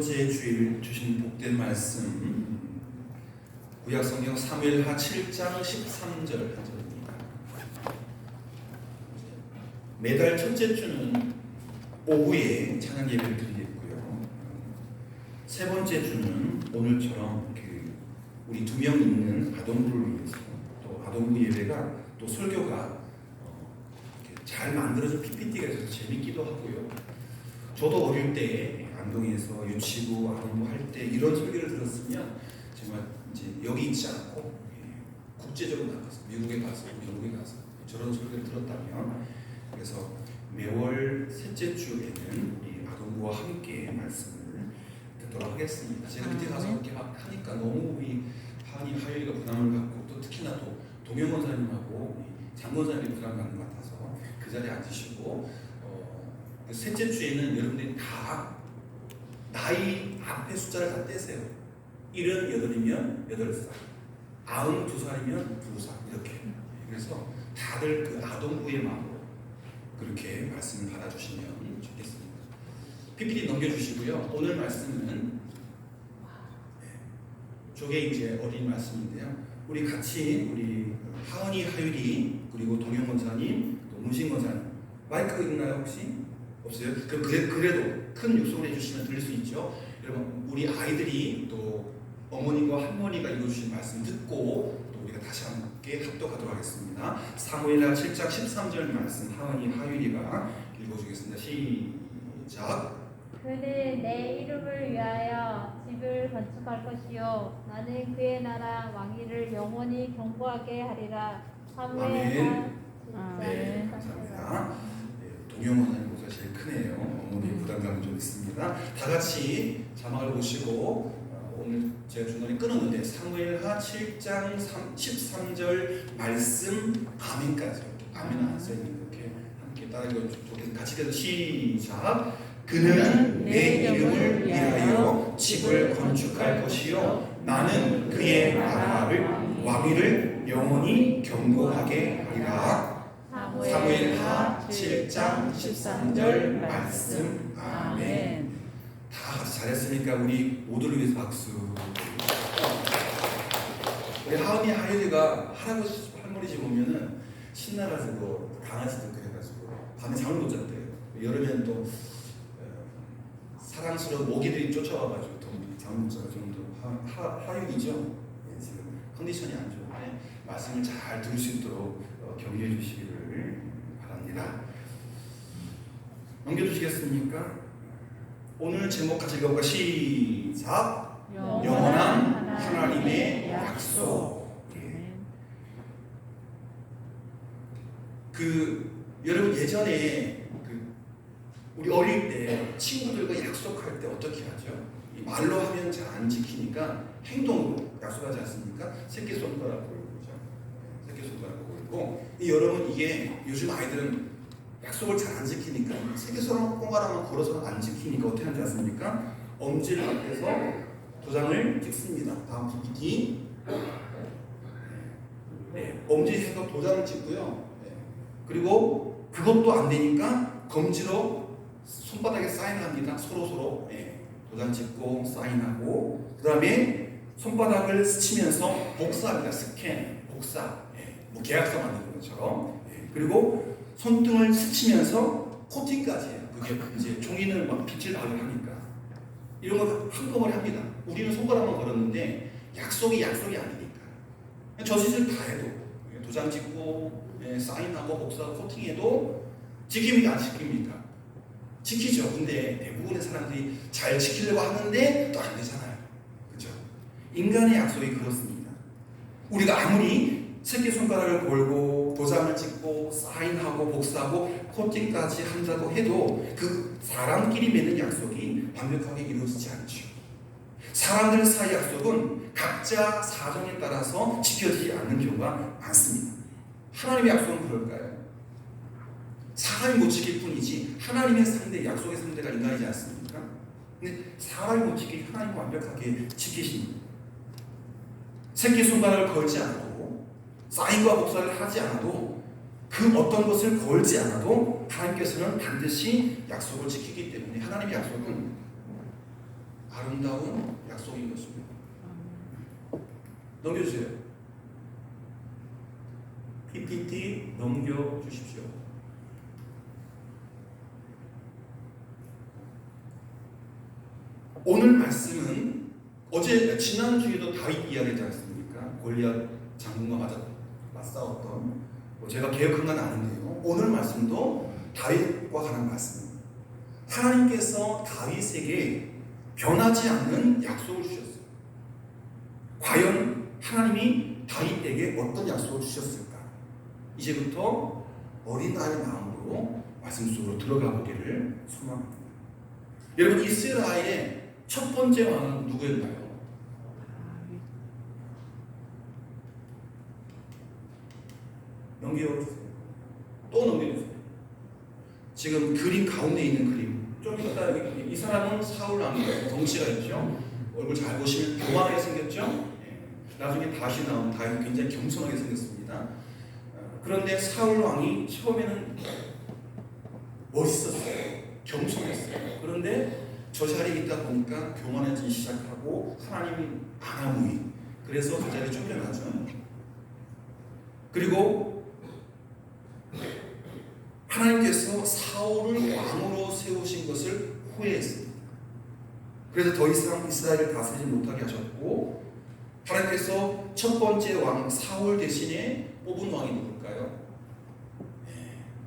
번째 주일 주신 복된 말씀 구약 성경 사무엘하 7장 13절 한 절입니다. 매달 첫째 주는 오후에 찬양 예배를 드리겠고요. 세 번째 주는 오늘처럼 그 우리 두 명 있는 아동부를 위해서 또 아동부 예배가 또 설교가 어, 잘 만들어진 PPT가 있어서 재밌기도 하고요. 저도 어릴 때 안동에서 유치부 아동부 할때 이런 설교를 들었으면 정말 이제 여기 있지 않고 예, 국제적으로 나가서 미국에 가서 영국에 가서 저런 설교를 들었다면 그래서 매월 셋째 주에는 이 아동부와 함께 말씀을 듣도록 하겠습니다. 제가 밑에 가서 이렇게 막 하니까 너무 우리 하니 하율이가 부담을 갖고 또 특히나 또 동영 원사님하고 장 원사님이 부담 갖는 것 같아서 그 자리에 앉으시고 어, 그 셋째 주에는 여러분들이 다 나이 앞에 숫자를 다 떼세요. 일은 여덟이면 여덟 살, 아흔 두 살이면 두살 이렇게. 그래서 다들 그 아동부의 마음으로 그렇게 말씀을 받아주시면 좋겠습니다. PPT 넘겨주시고요. 오늘 말씀은 저게 이제 어린 말씀인데요. 우리 같이 우리 하은이 하율이 그리고 동영 권사님 또 문신 권사님 마이크 있나요 혹시? 없어요? 그럼 그래, 그래도 큰 육성을 해주시면 들릴 수 있죠. 여러분 우리 아이들이 또 어머니와 할머니가 읽어주신 말씀 듣고 또 우리가 다시 함께 합독하도록 하겠습니다. 사무엘하 7장 13절 말씀 하은이 하율이가 읽어주겠습니다. 시작. 그는 내 이름을 위하여 집을 건축할 것이요 나는 그의 나라 왕위를 영원히 경고하게 하리라 사무엘하 네, 감사합니다. 하는 목사 제일 크네요. 어머니 부담감이 좀 있습니다. 다 같이 자막을 보시고 어, 오늘 제가 중간에 끊었는데 사무엘하 7장 3, 13절 말씀 아멘까지 아멘 안 써있는 이렇게 함께 따라 읽어주겠습니다. 같이 해서 시작. 그는 내 이름을 위하여 집을 건축할 것이요 나는 그의 나라를 왕위를 영원히 경고하게 하리라. 사무엘하 7장 13절 말씀 아멘. 다 잘했으니까 우리 모두를 위해서 박수. 우리 하은이 하율이가 할아버지 할머니 집 오면은 신나가지고 강아지도 그래가지고 밤에 잠을 못 잤대요. 여름에는 또 어, 사랑스러운 모기들이 쫓아와가지고 하, 하율이죠. 예, 지금 컨디션이 안 좋은데 말씀을 잘 들을 수 있도록 어, 격려해 주시기를 바랍니다. 넘겨주시겠습니까? 오늘 제목 같이 읽어볼까? 시작! 영원한 하나님의 약속. 예. 그 여러분 예전에 그 우리 어릴 때 친구들과 약속할 때 어떻게 하죠? 이 말로 하면 잘 안 지키니까 행동으로 약속하지 않습니까? 새끼 손가락 보이죠. 새끼 손가락 이 여러분 이게 요즘 아이들은 약속을 잘 안 지키니까 새끼 손가락만 걸어서 안 지키니까 어떻게 하지 않습니까? 엄지를 앞에서 도장을 찍습니다. 다음 PPT. 네, 엄지에서 도장을 찍고요. 네. 그리고 그것도 안 되니까 검지로 손바닥에 사인합니다. 서로 서로 네, 도장 찍고 사인하고 그 다음에 손바닥을 스치면서 복사합니다. 스캔, 복사. 네, 뭐 계약서 만드는 것처럼. 네, 그리고 손등을 스치면서 코팅까지. 그게 이제 종이는 막 빛을 발효하니까 이런 거 한꺼번에 합니다. 우리는 손가락만 걸었는데 약속이 약속이 아니니까 저 짓을 다 해도 도장 찍고 예, 사인하고 복사하고 코팅해도 지킵니까 안 지킵니까? 지키죠. 근데 대부분의 사람들이 잘 지키려고 하는데 또 안 되잖아요. 그렇죠? 인간의 약속이 그렇습니다. 우리가 아무리 새끼손가락을 걸고 도장을 찍고 사인하고 복사하고 코팅까지 한다고 해도 그 사람끼리 맺는 약속이 완벽하게 이루어지지 않죠. 사람들 사이 약속은 각자 사정에 따라서 지켜지지 않는 경우가 많습니다. 하나님의 약속은 그럴까요? 사람이 못 지킬 뿐이지 하나님의 상대, 약속의 상대가 인간이지 않습니까? 근데 사람이 못 지키기 하나님 완벽하게 지키십니다. 새끼 손가락을 걸지 않아도 사인과 복사를 하지 않아도 그 어떤 것을 걸지 않아도 하나님께서는 반드시 약속을 지키기 때문에 하나님의 약속은 아름다운 약속인 것입니다. 넘겨주세요. PPT 넘겨주십시오. 오늘 말씀은 어제 지난주에도 다윗 이야기지 않습니까? 골리앗 장군과 맞아 맞싸웠던 뭐 제가 개혁한 건 아닌데요. 오늘 말씀도 다윗과 관한 말씀입니다. 하나님께서 다윗에게 변하지 않는 약속을 주셨어요. 과연 하나님이 다윗에게 어떤 약속을 주셨을까? 이제부터 어린 아이의 마음으로 말씀 속으로 들어가 보기를 소망합니다. 여러분 이스라엘의 첫 번째 왕은 누구였나요? 넘겨주세요. 또 넘겨주세요. 지금 그림 가운데 있는 그림. 좀 이따 여기 이 사람은 사울 왕이에요. 덩치가 있죠. 얼굴 잘 보시면 교만하게 생겼죠. 예. 나중에 다시 나온 다윗 굉장히 겸손하게 생겼습니다. 어, 그런데 사울 왕이 처음에는 멋있었어요. 겸손했어요. 그런데 저 자리에 있다 보니까 교만해지기 시작하고 하나님이 안하무이 그래서 그 자리에 쫓겨나죠. 그리고 하나님께서 사울을 왕으로 세우신 것을 후회했습니다. 그래서 더 이상 이스라엘을 다스리지 못하게 하셨고 하나님께서 첫 번째 왕 사울 대신에 뽑은 왕이 누굴까요? 네,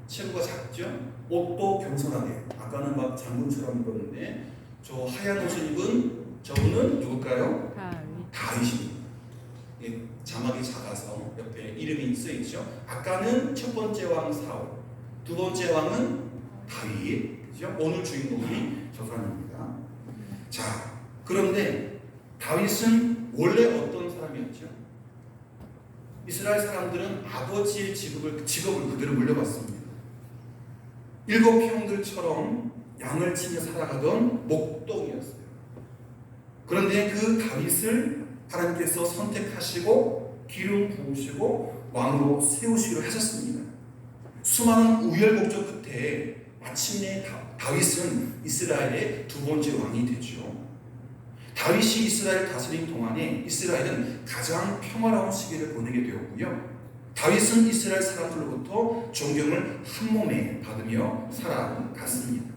체구가 작죠? 옷도 겸손하게 아까는 막 장군처럼 입었는데 저 하얀 옷을 입은 저분은 누굴까요? 다윗. 다윗입니다. 예, 자막이 작아서 옆에 이름이 써 있죠. 아까는 첫 번째 왕 사울, 두 번째 왕은 다윗, 그죠? 오늘 주인공이 저 사람입니다. 자, 그런데 다윗은 원래 어떤 사람이었죠? 이스라엘 사람들은 아버지의 직업을 직업을 그대로 물려받습니다. 일곱 형들처럼 양을 치며 살아가던 목동이었어요. 그런데 그 다윗을 하나님께서 선택하시고 기름 부으시고 왕으로 세우시기로 하셨습니다. 수많은 우열곡절 끝에 마침내 다- 다윗은 이스라엘의 두 번째 왕이 되죠. 다윗이 이스라엘 다스린 동안에 이스라엘은 가장 평화로운 시기를 보내게 되었고요. 다윗은 이스라엘 사람들로부터 존경을 한 몸에 받으며 살아갔습니다.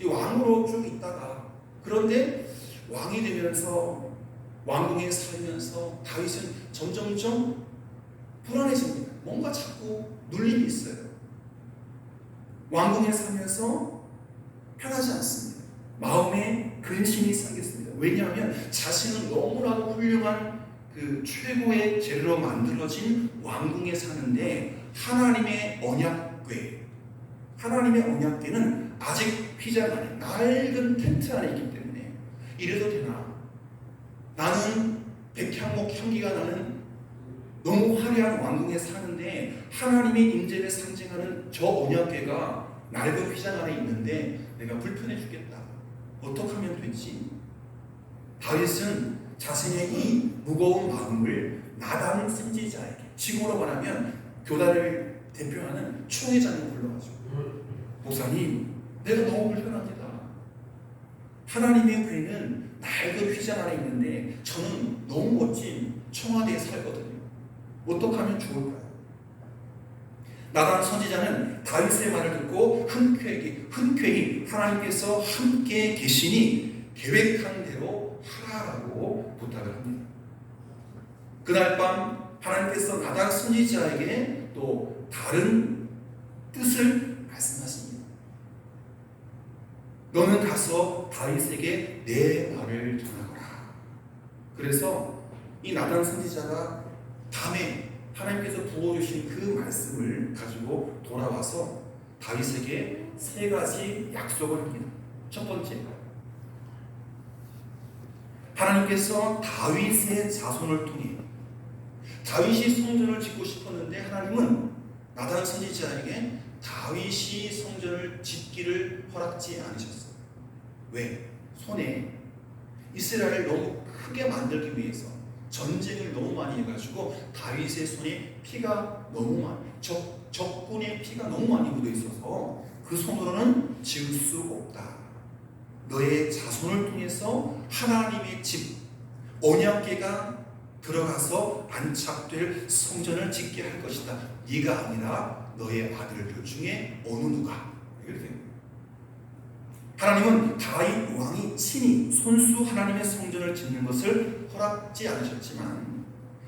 이 왕으로 쭉 있다가 그런데 왕이 되면서 왕궁에 살면서 다윗은 점점점 불안해집니다. 뭔가 자꾸 눌림이 있어요. 왕궁에 살면서 편하지 않습니다. 마음에 근심이 생겼습니다. 왜냐하면 자신은 너무나도 훌륭한 그 최고의 재료로 만들어진 왕궁에 사는데 하나님의 언약궤, 하나님의 언약궤는 아직 피자 안에 낡은 텐트 안에 있기 때문에 이래도 되나? 나는 백향목 향기가 나는 너무 화려한 왕궁에 사는데 하나님의 임재를 상징하는 저 언약궤가 낡은 휘장 안에 있는데 내가 불편해 죽겠다. 어떻게 하면 되지? 다윗은 자신의 이 무거운 마음을 나단 선지자에게 지금으로 말하면 교단을 대표하는 총회장을 불러가지고 목사님 내가 너무 불편합니다. 하나님의 괴는 낡은 휘장 안에 있는데 저는 너무 멋진 청와대에 살거든요. 어떻게 하면 좋을까요? 나단 선지자는 다윗의 말을 듣고 흔쾌히 흔쾌히 하나님께서 함께 계시니 계획한 대로 하라라고 부탁을 합니다. 그날 밤 하나님께서 나단 선지자에게 또 다른 뜻을 말씀하십니다. 너는 가서 다윗에게 내 말을 전하거라. 그래서 이 나단 선지자가 밤에 하나님께서 부어주신 그 말씀을 가지고 돌아와서 다윗에게 세 가지 약속을 합니다. 첫 번째, 하나님께서 다윗의 자손을 통해 다윗이 성전을 짓고 싶었는데 하나님은 나단 선지자에게 다윗이 성전을 짓기를 허락지 않으셨어요. 왜? 손에 이스라엘을 너무 크게 만들기 위해서 전쟁을 너무 많이 해가지고 다윗의 손에 피가 너무 많이 적, 적군의 피가 너무 많이 묻어 있어서 그 손으로는 지을 수 없다. 너의 자손을 통해서 하나님의 집 언약궤가 들어가서 안착될 성전을 짓게 할 것이다. 네가 아니라 너의 아들들 중에 어느 누가 이렇게. 하나님은 다윗 왕이 친히 손수 하나님의 성전을 짓는 것을 허락지 않으셨지만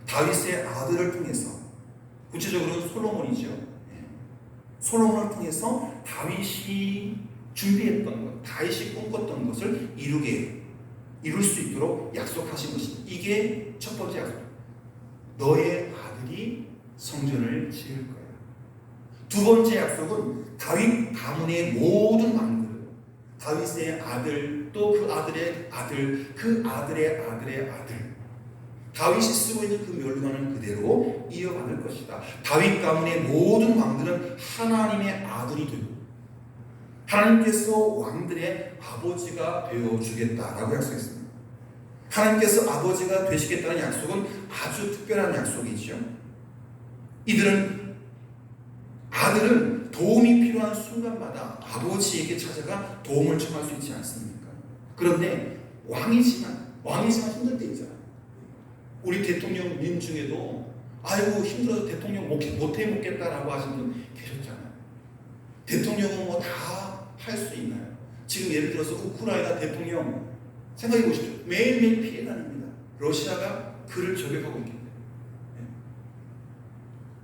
다윗의 아들을 통해서 구체적으로 솔로몬이죠. 예. 솔로몬을 통해서 다윗이 준비했던 것, 다윗이 꿈꿨던 것을 이루게 이룰 수 있도록 약속하신 것입니다. 이게 첫 번째 약속. 너의 아들이 성전을 지을 거야. 두 번째 약속은 다윗 가문의 모든 왕들, 다윗의 아들, 또 그 아들의 아들, 그 아들의 아들의 아들, 다윗이 쓰고 있는 그 멸관을 그대로 이어받을 것이다. 다윗 가문의 모든 왕들은 하나님의 아들이 되고 하나님께서 왕들의 아버지가 되어 주겠다라고 약속했습니다. 하나님께서 아버지가 되시겠다는 약속은 아주 특별한 약속이죠. 이들은 아들은 도움이 필요한 순간마다 아버지에게 찾아가 도움을 청할 수 있지 않습니까? 그런데 왕이지만 왕이지만 힘들 때 있잖아요. 우리 대통령님 중에도 아이고 힘들어서 대통령 못, 못해 먹겠다라고 하시는 분 계셨잖아요. 대통령은 뭐 다 할 수 있나요? 지금 예를 들어서 우크라이나 대통령 생각해 보십시오. 매일매일 피해 다닙니다. 러시아가 그를 저격하고 있기.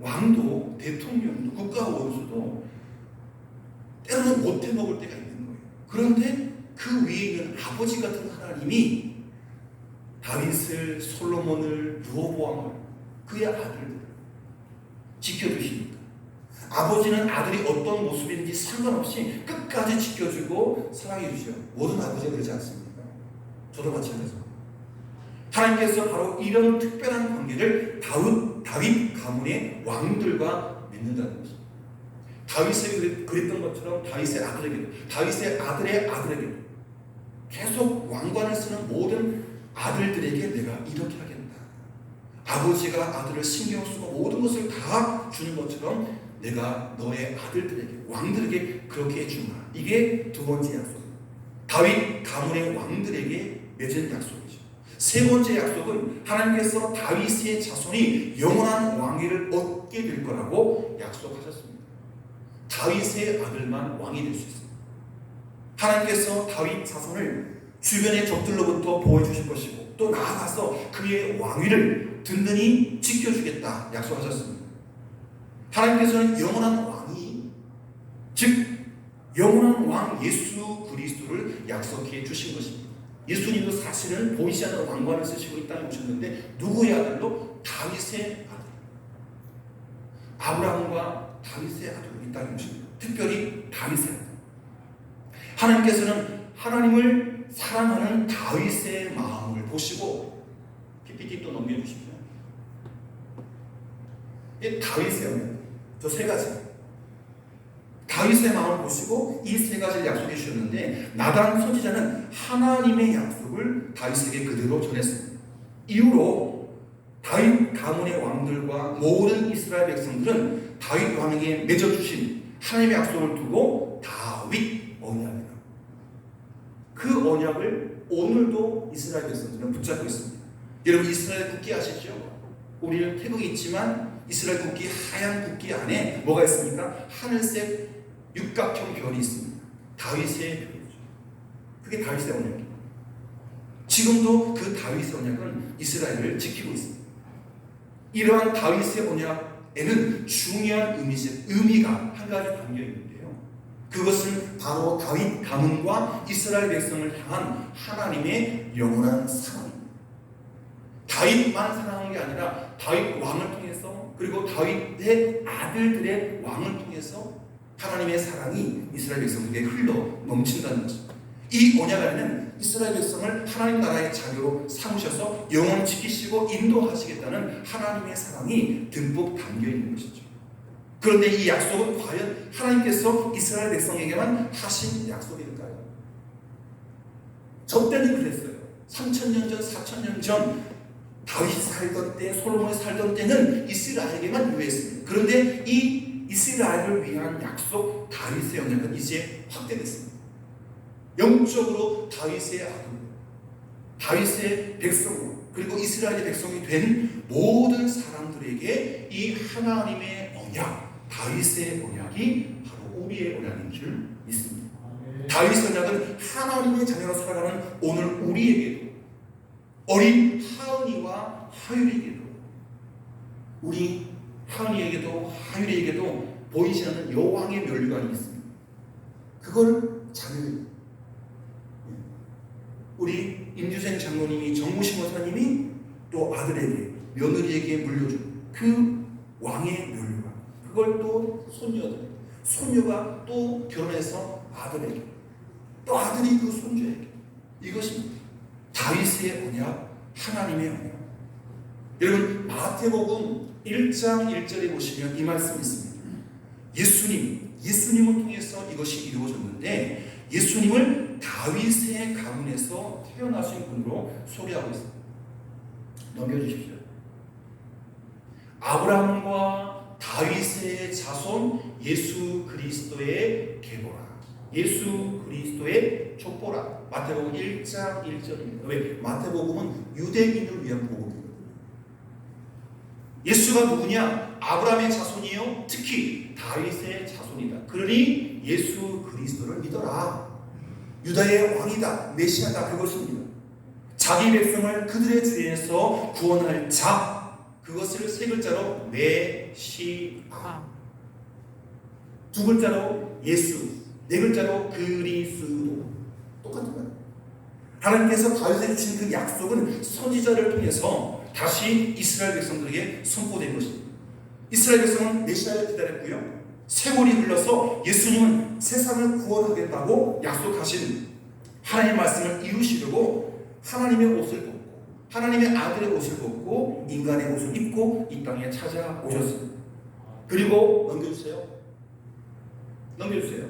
왕도 대통령도 국가 원수도 때로는 못해 먹을 때가 있는 거예요. 그런데 그 위에 있는 아버지 같은 하나님이 다윗을 솔로몬을 르호보암을 그의 아들들을 지켜주시니까 아버지는 아들이 어떤 모습인지 상관없이 끝까지 지켜주고 사랑해 주죠. 모든 아버지가 그러지 않습니까? 저도 마찬가지입니다. 하나님께서 바로 이런 특별한 관계를 다윗, 다윗 가문의 왕들과 맺는다는 것입니다. 다윗이 그랬던 것처럼 다윗의 아들에게도, 다윗의 아들의 아들에게도 계속 왕관을 쓰는 모든 아들들에게 내가 이렇게 하겠다. 아버지가 아들을 신경 쓰고 모든 것을 다 주는 것처럼 내가 너의 아들들에게 왕들에게 그렇게 해주마. 이게 두 번째 약속. 다윗 가문의 왕들에게 맺은 약속이죠. 세 번째 약속은 하나님께서 다윗의 자손이 영원한 왕위를 얻게 될 거라고 약속하셨습니다. 다윗의 아들만 왕이 될 수 있습니다. 하나님께서 다윗 자손을 주변의 적들로부터 보호해 주실 것이고 또 나아가서 그의 왕위를 든든히 지켜주겠다 약속하셨습니다. 하나님께서는 영원한 왕이 즉 영원한 왕 예수 그리스도를 약속해 주신 것입니다. 예수님도 사실은 보이지 않는 왕관을 쓰시고 이 땅에 오셨는데 누구의 아들로 다윗의 아들. 아브라함과 다윗의 아들로 이 땅에 오십니다. 특별히 다윗의 아들. 하나님께서는 하나님을 사랑하는 다윗의 마음을 보시고 PPT 또 넘겨주십시오. 이 다윗의 언약. 저세 가지. 다윗의 마음을 보시고 이 세 가지를 약속해 주셨는데 나단 선지자는 하나님의 약속을 다윗에게 그대로 전했습니다. 이후로 다윗 가문의 왕들과 모든 이스라엘 백성들은 다윗 왕에게 맺어주신 하나님의 약속을 두고 다윗 언약이라. 그 언약을 오늘도 이스라엘 백성들은 붙잡고 있습니다. 여러분 이스라엘 국기 아시죠? 우리는 태국에 있지만 이스라엘 국기 하얀 국기 안에 뭐가 있습니까? 하늘색 육각형 별이 있습니다. 다윗의 별이죠. 그게 다윗의 언약입니다. 지금도 그 다윗의 언약은 이스라엘을 지키고 있습니다. 이러한 다윗의 언약에는 중요한 의미, 의미가 한 가지 담겨 있는데요. 그것은 바로 다윗 가문과 이스라엘 백성을 향한 하나님의 영원한 사랑입니다. 다윗만 사랑한 게 아니라 다윗 왕을 통해서 그리고 다윗의 아들들의 왕을 통해서 하나님의 사랑이 이스라엘 백성들에게 흘러 넘친다는 것입니다. 이 언약 안에는 이스라엘 백성을 하나님 나라의 자녀로 삼으셔서 영원히 지키시고 인도하시겠다는 하나님의 사랑이 듬뿍 담겨 있는 것이죠. 그런데 이 약속은 과연 하나님께서 이스라엘 백성에게만 하신 약속일까요? 저 때는 그랬어요. 3천년 전, 4천년 전 다윗이 살던 때, 솔로몬이 살던 때는 이스라엘에게만 유효했습니다. 그런데 이 이스라엘을 위한 약속 다윗의 언약은 이제 확대됐습니다. 영적으로 다윗의 아들, 다윗의 백성, 그리고 이스라엘의 백성이 된 모든 사람들에게 이 하나님의 언약, 다윗의 언약이 바로 우리의 언약인 줄 믿습니다. 다윗의 언약은 하나님의 자녀로 살아가는 오늘 우리에게도 어린 하은이와 하율에게도 우리 하은이에게도 하율에게도 보이지 않는 여왕의 멸류관이 있습니다. 그걸 자녀 우리 임주생 장로님이 정무신 원사님이 또 아들에게 며느리에게 물려준 그 왕의 멸류관 그걸 또 손녀들 손녀가 또 결혼해서 아들에게 또 아들이 그 손주에게 이것이 다윗의 언약 하나님의 언약. 여러분 마태복음 1장 1절에 보시면 이 말씀이 있습니다 예수님 예수님을 통해서 이것이 이루어졌는데 예수님을 다윗의 가문에서 태어나신 분으로 소개하고 있습니다. 넘겨주십시오. 아브라함과 다윗의 자손 예수 그리스도의 계보라. 예수 그리스도의 족보라. 마태복음 1장 1절입니다. 왜? 마태복음은 유대인을 위한 복음이거든요. 예수가 누구냐? 아브라함의 자손이요. 특히 다윗의 자손이다. 그러니 예수 그리스도를 믿어라. 유다의 왕이다. 메시아다. 그것입니다. 자기 백성을 그들의 죄에서 구원할 자. 그것을 세 글자로 메시아. 두 글자로 예수. 네 글자로 그리스도. 똑같은 거예요. 하나님께서 다윗에게 주신 그 약속은 선지자를 통해서 다시 이스라엘 백성들에게 선포된 것입니다. 이스라엘 백성은 메시아를 기다렸고요. 세월이 흘러서 예수님은 세상을 구원하겠다고 약속하신 하나님의 말씀을 이루시려고 하나님의 옷을 벗고 하나님의 아들의 옷을 벗고 인간의 옷을 입고 이 땅에 찾아오셨습니다. 그리고 넘겨주세요. 넘겨주세요.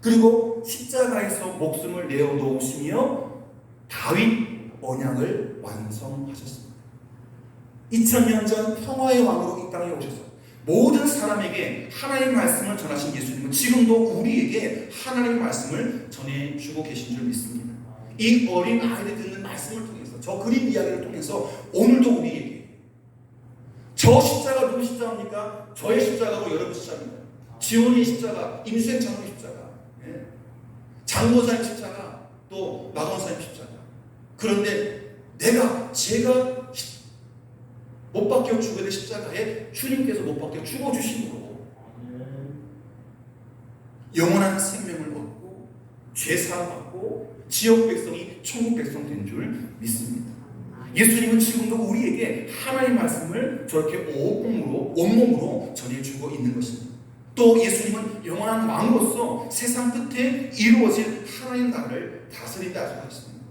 그리고 십자가에서 목숨을 내어 놓으시며 다윗 언약을 완성하셨습니다. 2000년 전 평화의 왕으로 이 땅에 오셔서 모든 사람에게 하나님의 말씀을 전하신 예수님은 지금도 우리에게 하나님의 말씀을 전해주고 계신 줄 믿습니다. 이 어린 아이들 듣는 말씀을 통해서 저 그림 이야기를 통해서 오늘도 우리에게 저 십자가 누구 십자가입니까? 저의 십자가고 여러분 십자가입니다. 지원의 십자가, 임수행 장로의 십자가, 예? 장로사의 십자가, 또 마건사의 십자가. 그런데 내가 제가 못 박혀 될 십자가에 주님께서 못 박혀 죽어 주심으로 영원한 생명을 얻고 죄 사함 받고 지역 백성이 천국 백성 된 줄 믿습니다. 예수님은 지금도 우리에게 하나님의 말씀을 저렇게 온몸으로 온몸으로 전해주고 있는 것입니다. 또 예수님은 영원한 왕으로서 세상 끝에 이루어질 하나님 나라를 다스린다 하셨습니다.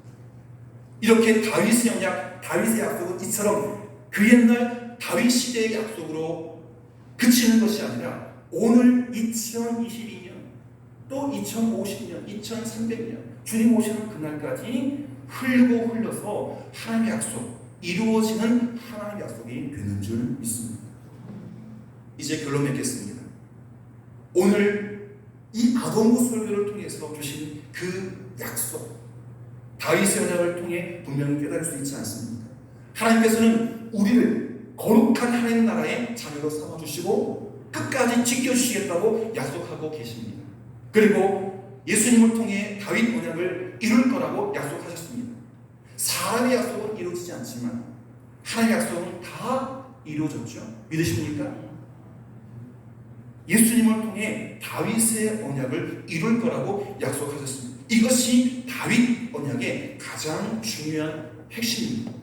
이렇게 다윗의 언약, 다윗의 약속은 이처럼 그 옛날 다윗 시대의 약속으로 그치는 것이 아니라 오늘 2022년 또 2050년, 2300년 주님 오시는 그날까지 흘고 흘러서 하나님의 약속 이루어지는 하나님의 약속이 되는 줄 믿습니다. 이제 결론 맺겠습니다. 오늘 이 아동부 설교를 통해서 주신 그 약속 다윗의 언약을 통해 분명히 깨달을 수 있지 않습니까? 하나님께서는 우리를 거룩한 하나님 나라의 자녀로 삼아주시고 끝까지 지켜주시겠다고 약속하고 계십니다. 그리고 예수님을 통해 다윗 언약을 이룰 거라고 약속하셨습니다. 사람의 약속은 이루어지지 않지만 하나님의 약속은 다 이루어졌죠. 믿으십니까? 예수님을 통해 다윗의 언약을 이룰 거라고 약속하셨습니다. 이것이 다윗 언약의 가장 중요한 핵심입니다.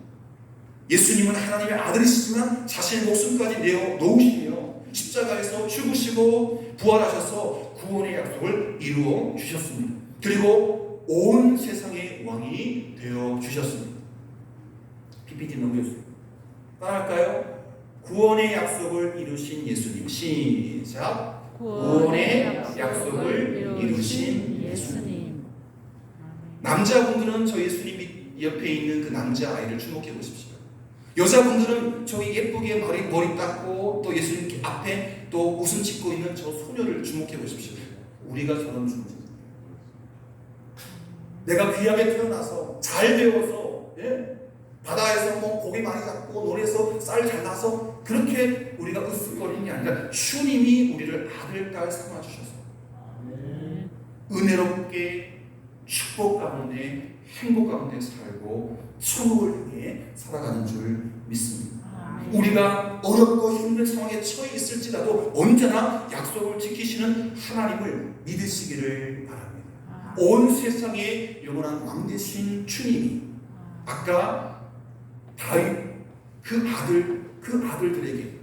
예수님은 하나님의 아들이시지만 자신의 목숨까지 내어 놓으시며 십자가에서 죽으시고 부활하셔서 구원의 약속을 이루어 주셨습니다. 그리고 온 세상의 왕이 되어 주셨습니다. PPT 넘겨주세요. 따라할까요? 구원의 약속을 이루신 예수님 시작 구원의 약속을 이루신 예수님. 남자분들은 저 예수님 옆에 있는 그 남자 아이를 주목해 보십시오. 여자분들은 저기 예쁘게 머리 머리 닦고 또 예수님 앞에 또 웃음 짓고 있는 저 소녀를 주목해 보십시오. 우리가 저런 주목. 내가 귀하게 태어나서 잘 배워서 예? 바다에서 뭐 고기 많이 잡고 논에서 쌀잘 나서 그렇게 우리가 으쓱거리는 게 아니라 주님이 우리를 아들 딸 삼아 주셔서 은혜롭게 축복 가운데 행복 가운데 살고 천국을 향해 살아가는 줄 믿습니다. 우리가 어렵고 힘든 상황에 처해 있을지라도 언제나 약속을 지키시는 하나님을 믿으시기를 바랍니다. 온 세상의 영원한 왕 되신 주님이 아까 다윗 그 아들 그 아들들에게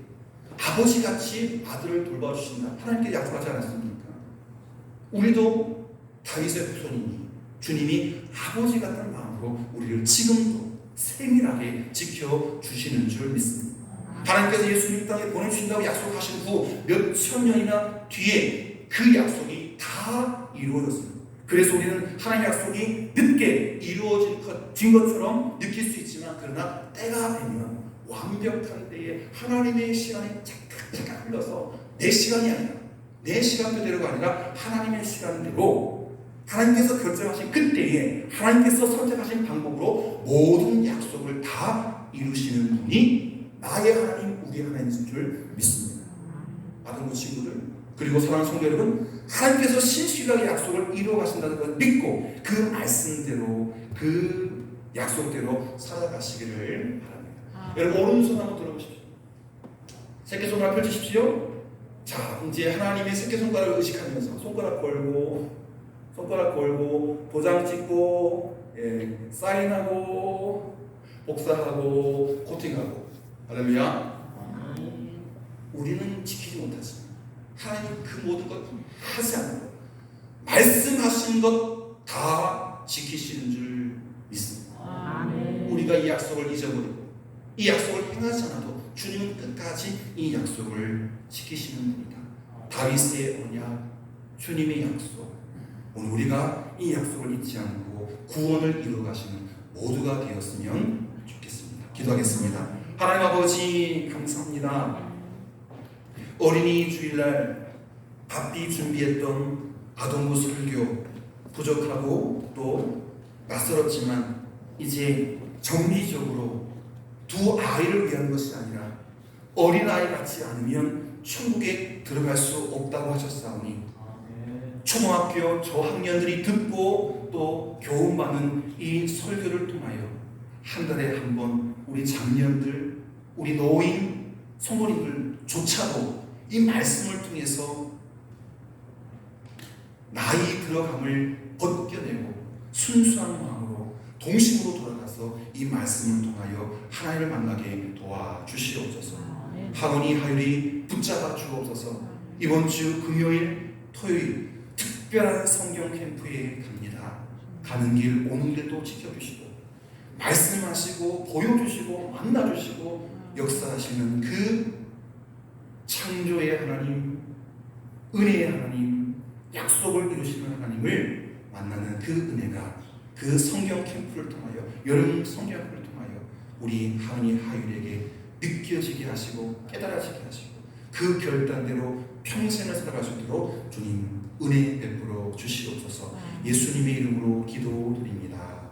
아버지 같이 아들을 돌봐주신다 하나님께 약속하지 않았습니까? 우리도 다윗의 후손이니 주님이 아버지 같은 마음으로 우리를 지금도 세밀하게 지켜 주시는 줄 믿습니다. 하나님께서 예수님 땅에 보내주신다고 약속하신 후 몇천 년이나 뒤에 그 약속이 다 이루어졌습니다. 그래서 우리는 하나님의 약속이 늦게 이루어진 것, 진 것처럼 느낄 수 있지만 그러나 때가 되면 완벽한 때에 하나님의 시간이 착각착각 흘러서 내 시간이 아니라 내 시간대로가 아니라 하나님의 시간대로 하나님께서 결정하신 그때에 하나님께서 선택하신 방법으로 모든 약속을 다 이루시는 분이 나의 하나님, 우리의 하나님인 줄 믿습니다. 아들 친구들 그리고 사랑하는 성도 여러분 하나님께서 신실하게 약속을 이루어 가신다는 걸 믿고 그 말씀대로 그 약속대로 살아가시기를 바랍니다. 여러분 오른손 한번 들어보십시오. 새끼손가락 펼치십시오. 자 이제 하나님의 새끼손가락을 의식하면서 손가락 걸고 손가락 걸고 도장 찍고 예, 사인하고 복사하고 코팅하고 할렐루야 우리는 지키지 못하지만 하나님 그 모든 것 하지 않고 말씀하신 것 다 지키시는 줄 믿습니다. 우리가 이 약속을 잊어버리고 이 약속을 행하지 않아도 주님은 끝까지 이 약속을 지키시는 분이다. 다윗의 언약, 주님의 약속. 오늘 우리가 이 약속을 잊지 않고 구원을 이루어가시는 모두가 되었으면 좋겠습니다. 기도하겠습니다. 하나님 아버지 감사합니다. 어린이 주일날 바삐 준비했던 아동부 설교 부족하고 또 낯설었지만 이제 정리적으로 두 아이를 위한 것이 아니라 어린아이 같지 않으면 천국에 들어갈 수 없다고 하셨사오니 초등학교 저학년들이 듣고 또 교훈받는 이 설교를 통하여 한 달에 한 번 우리 장년들, 우리 노인, 성도님들조차도 이 말씀을 통해서 나이 들어감을 벗겨내고 순수한 마음으로 동심으로 돌아가서 이 말씀을 통하여 하나님을 만나게 도와주시옵소서. 하원이 하율이 붙잡아 주옵소서. 이번 주 금요일, 토요일 특별한 성경 캠프에 갑니다. 가는 길 오는 길도 지켜주시고 말씀하시고 보여주시고 만나주시고 역사하시는 그 창조의 하나님, 은혜의 하나님, 약속을 이루시는 하나님을 만나는 그 은혜가 그 성경 캠프를 통하여 여름 성경 캠프를 통하여 우리 하은이 하율에게 느껴지게 하시고 깨달아지게 하시고 그 결단대로 평생을 살아갈 수 있도록 주님 은혜 베풀어 주시옵소서. 예수님의 이름으로 기도드립니다.